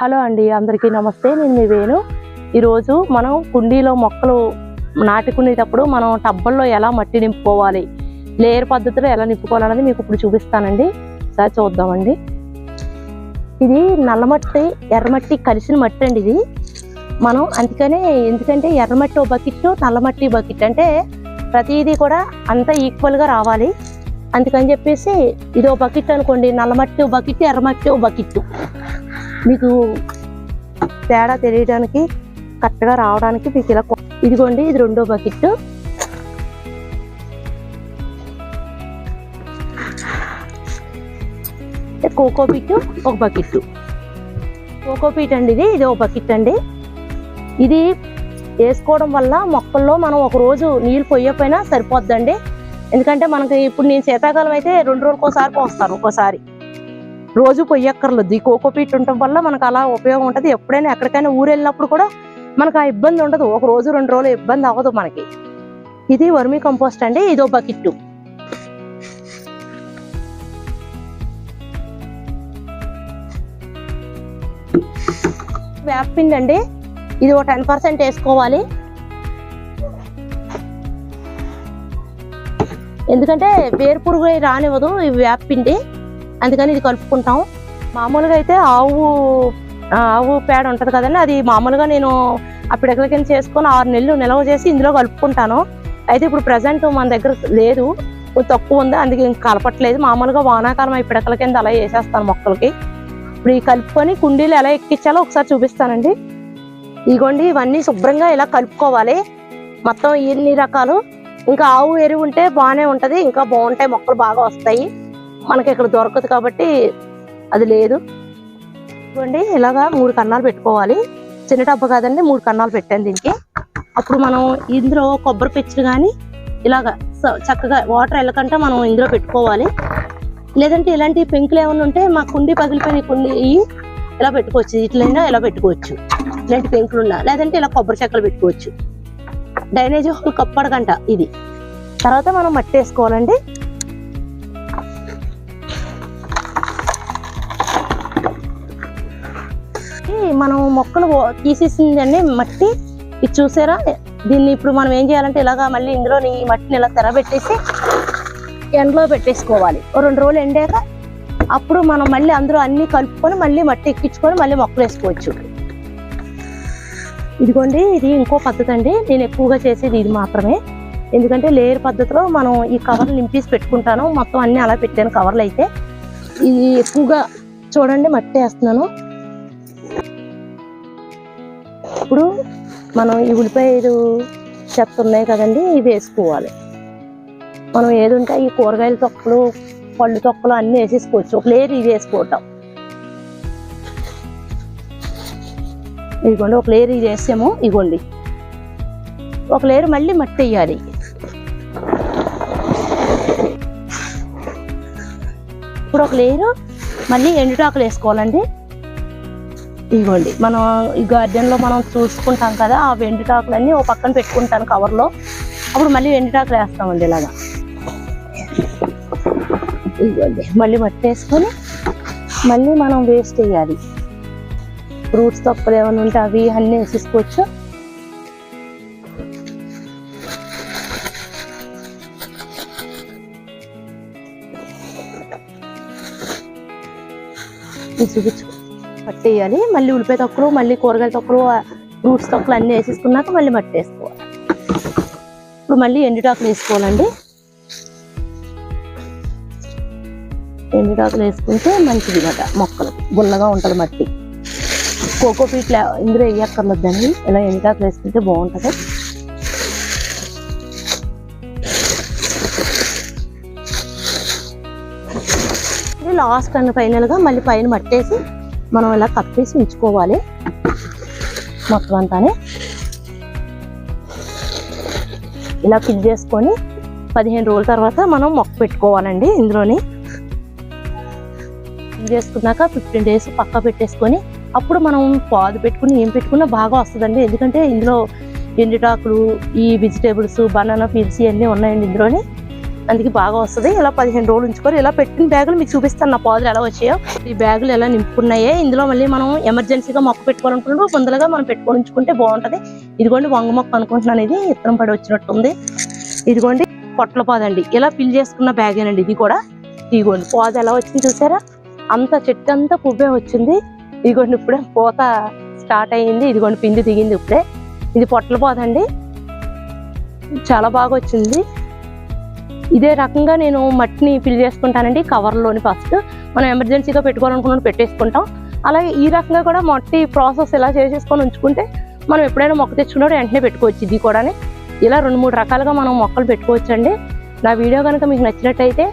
Hello అండి అందరికీ నమస్తే. నేను మీ వేణు. ఈరోజు మనం కుండీలో మొక్కలు నాటుకునేటప్పుడు మనం టబ్బల్లో ఎలా మట్టి నింపుకోవాలి లేయర్ పద్ధతిలో ఎలా నింపుకోవాలన్నది మీకు ఇప్పుడు చూపిస్తానండి. సరే చూద్దామండి. ఇది నల్లమట్టి ఎర్రమట్టి కలిసిన మట్టి అండి ఇది. మనం అందుకనే ఎందుకంటే ఎర్రమట్టి ఓ బకెట్ నల్లమట్టి బకెట్ అంటే ప్రతిదీ కూడా అంత ఈక్వల్గా రావాలి. అందుకని చెప్పేసి ఇది ఓ బకెట్ అనుకోండి నల్లమట్టి ఓ బకెట్ ఎర్రమట్టి ఓ బకెట్ మీకు తేడా తెలియడానికి కరెక్ట్గా రావడానికి మీకు ఇలా ఇదిగోండి ఇది రెండో బకెట్. కోకోపీట్ ఒక బకెట్. కోకో పీట్ అండి ఇది ఇది ఒక బకెట్ అండి. ఇది వేసుకోవడం వల్ల మొక్కల్లో మనం ఒక రోజు నీళ్ళు పొయ్యకపోయినా సరిపోద్దండి. ఎందుకంటే మనకి ఇప్పుడు నేను శీతాకాలం అయితే రెండు రోజులకోసారి పోస్తాను ఒక్కోసారి. రోజు పొయ్యక్కర్లేదు ఈ కోకోపీట్ ఉండటం వల్ల మనకు అలా ఉపయోగం ఉంటుంది. ఎప్పుడైనా ఎక్కడికైనా ఊరు వెళ్ళినప్పుడు కూడా మనకు ఆ ఇబ్బంది ఉండదు. ఒక రోజు రెండు రోజులు ఇబ్బంది అవ్వదు మనకి. ఇది వర్మీ కంపోస్ట్ అండి. ఇదో బకెట్ వేపిండి అండి. ఇది ఒక టెన్ పర్సెంట్ వేసుకోవాలి. ఎందుకంటే వేరు పురుగు రానివ్వదు. ఇవి వేపిండి అందుకని ఇది కలుపుకుంటాం. మామూలుగా అయితే ఆవు ఆవు పేడ ఉంటుంది కదండి అది మామూలుగా నేను ఆ కింద చేసుకొని ఆరు నెలలు నిల్వ చేసి ఇందులో కలుపుకుంటాను. అయితే ఇప్పుడు ప్రజెంట్ మన దగ్గర లేదు తక్కువ ఉంది అందుకే ఇంక కలపట్లేదు. మామూలుగా వానాకాలం ఇప్పుడెక్కల కింద అలా వేసేస్తాను మొక్కలకి. ఇప్పుడు ఈ కలుపుకొని కుండీలు ఎలా ఎక్కించాలో ఒకసారి చూపిస్తానండి. ఇదిగోండి ఇవన్నీ శుభ్రంగా ఇలా కలుపుకోవాలి. మొత్తం ఇన్ని రకాలు. ఇంకా ఆవు ఎరువు ఉంటే బాగానే ఉంటుంది ఇంకా బాగుంటాయి మొక్కలు బాగా వస్తాయి. మనకి ఇక్కడ దొరకదు కాబట్టి అది లేదు. ఇదిగోండి ఇలాగా మూడు కన్నాలు పెట్టుకోవాలి. చిన్న డబ్బా కాదండి మూడు కన్నాలు పెట్టాను దీనికి. అప్పుడు మనం ఇందులో కొబ్బరి పెచ్చులు కానీ ఇలాగా స- చక్కగా వాటర్ వెళ్ళకంటే మనం ఇందులో పెట్టుకోవాలి. లేదంటే ఇలాంటి పెంకులు ఏమైనా ఉంటే మా కుండీ పగిలిపోయిన కుండీ ఇలా పెట్టుకోవచ్చు. ఇట్లైనా ఇలా పెట్టుకోవచ్చు. ఇలాంటి పెంకులు ఉన్నా. లేదంటే ఇలా కొబ్బరి చెక్కలు పెట్టుకోవచ్చు. డైనేజ్ హోల్ కప్పడకంట ఇది. తర్వాత మనం మట్టి వేసుకోవాలండి. ఈ మనం మొక్కలు తీసేసిందండి మట్టి. ఇది చూసారా? దీన్ని ఇప్పుడు మనం ఏం చేయాలంటే ఇలాగా మళ్ళీ ఇందులో ఈ మట్టిని ఇలా తెరబెట్టేసి ఎండలో పెట్టేసుకోవాలి. రెండు రోజులు ఎండాక అప్పుడు మనం మళ్ళీ అందరూ అన్ని కలుపుకొని మళ్ళీ మట్టి ఎక్కించుకొని మళ్ళీ మొక్కలు వేసుకోవచ్చు. ఇదిగోండి ఇది ఇంకో పద్ధతి అండి. నేను ఎక్కువగా చేసేది ఇది మాత్రమే. ఎందుకంటే లేయర్ పద్ధతిలో మనం ఈ కవర్లు నింపేసి పెట్టుకుంటాను. మొత్తం అన్ని అలా పెట్టాను కవర్లు అయితే. ఇది ఎక్కువగా చూడండి మట్టి వేస్తున్నాను. ఇప్పుడు మనం ఈ ఉల్లిపాయలు చెత్త ఉన్నాయి కదండి ఇవి వేసుకోవాలి. మనం ఏది ఉంటే ఈ కూరగాయల తొక్కలు పళ్ళు తొక్కలు అన్నీ వేసేసుకోవచ్చు. ఒక లేయర్ ఇది వేసుకోవటం. ఇదిగోండి ఒక లేయర్ ఇది వేసాము. ఇగోండి ఒక లేయర్ మళ్ళీ మట్టి వేయాలి. ఇప్పుడు ఒక లేరు మళ్ళీ ఎండుటాకులు వేసుకోవాలండి. ఇదిగోండి మనం ఈ గార్డెన్లో మనం చూసుకుంటాం కదా ఆ వెండిటాకులన్నీ ఓ పక్కన పెట్టుకుంటాను కవర్లో. అప్పుడు మళ్ళీ వెండిటాకులు వేస్తామండి ఇలాగా. ఇదిగోండి మళ్ళీ మట్టి వేసుకొని మళ్ళీ మనం వేస్ట్ వేయాలి ఫ్రూట్స్ తొక్కలు ఏమైనా ఉంటే అవి అన్నీ వేసేసుకోవచ్చు. ఇది పట్టేయాలి. మళ్ళీ ఉల్లిపాయ తొక్కలు మళ్ళీ కూరగాయల తొక్కలు ఫ్రూట్స్ తొక్కలు అన్నీ వేసేసుకున్నాక మళ్ళీ మట్టి వేసుకోవాలి ఇప్పుడు మళ్ళీ ఎండుటాకులు వేసుకోవాలండి. ఎండుటాకులు వేసుకుంటే మంచిది కదా మొక్కలు. గుల్లగా ఉంటుంది మట్టి. కోకో పీట్ ఇందులో వేయక్కర్లేదండి. ఇలా ఎండుటాకులు వేసుకుంటే బాగుంటుంది. లాస్ట్ అండ్ ఫైనల్గా మళ్ళీ పైన మట్టేసి మనం ఇలా కప్పేసి ఉంచుకోవాలి. మొత్తం అంతానే. ఇలా ఫిట్ చేసుకొని పదిహేను రోజుల తర్వాత మనం మొక్క పెట్టుకోవాలండి ఇందులోని. ఫిల్ చేసుకున్నాక ఫిఫ్టీన్ డేస్ పక్క పెట్టేసుకొని అప్పుడు మనం పాదు పెట్టుకుని ఏం పెట్టుకున్నా బాగా వస్తుందండి. ఎందుకంటే ఇందులో ఎండుటాకులు ఈ వెజిటేబుల్స్ బనానా పీల్స్ ఇవన్నీ ఉన్నాయండి ఇందులోని. అందుకే బాగా వస్తుంది. ఇలా పదిహేను రోజులు ఉంచుకొని ఇలా పెట్టిన బ్యాగులు మీకు చూపిస్తాను. నా పాదులు ఎలా వచ్చాయో. ఈ బ్యాగులు ఎలా నింపుకున్నాయే. ఇందులో మళ్ళీ మనం ఎమర్జెన్సీగా మొక్క పెట్టుకోవాలనుకున్నప్పుడు ముందరగా మనం పెట్టుకొని ఉంచుకుంటే బాగుంటుంది. ఇదిగోండి వంగ మొక్క అనుకుంటున్నాను ఇది. ఇత్తనం పడి వచ్చినట్టుంది. ఇదిగోండి పొట్ల పాదండి. ఇలా ఫిల్ చేసుకున్న బ్యాగేనండి ఇది కూడా. ఇదిగోండి పాదు ఎలా వచ్చింది చూసారా? అంత చెట్టు అంతా పువ్వే వచ్చింది. ఇదిగోండి ఇప్పుడే పూత స్టార్ట్ అయ్యింది ఇదిగోండి పిండి దిగింది ఇప్పుడే. ఇది పొట్ల పాదండి. చాలా బాగా వచ్చింది. ఇదే రకంగా నేను మట్టిని ఫిల్ చేసుకుంటానండి కవర్లోని ఫస్ట్ మనం ఎమర్జెన్సీగా పెట్టుకోవాలనుకున్న పెట్టేసుకుంటాం. అలాగే ఈ రకంగా కూడా మట్టి ప్రాసెస్ ఇలా చేసేసుకొని ఉంచుకుంటే మనం ఎప్పుడైనా మొక్క తెచ్చుకున్నప్పుడు వెంటనే పెట్టుకోవచ్చు. ఇది కూడా ఇలా రెండు మూడు రకాలుగా మనం మొక్కలు పెట్టుకోవచ్చండి. నా వీడియో కనుక మీకు నచ్చినట్టయితే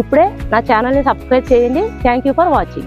ఇప్పుడే నా ఛానల్ని సబ్స్క్రైబ్ చేయండి. Thank you for watching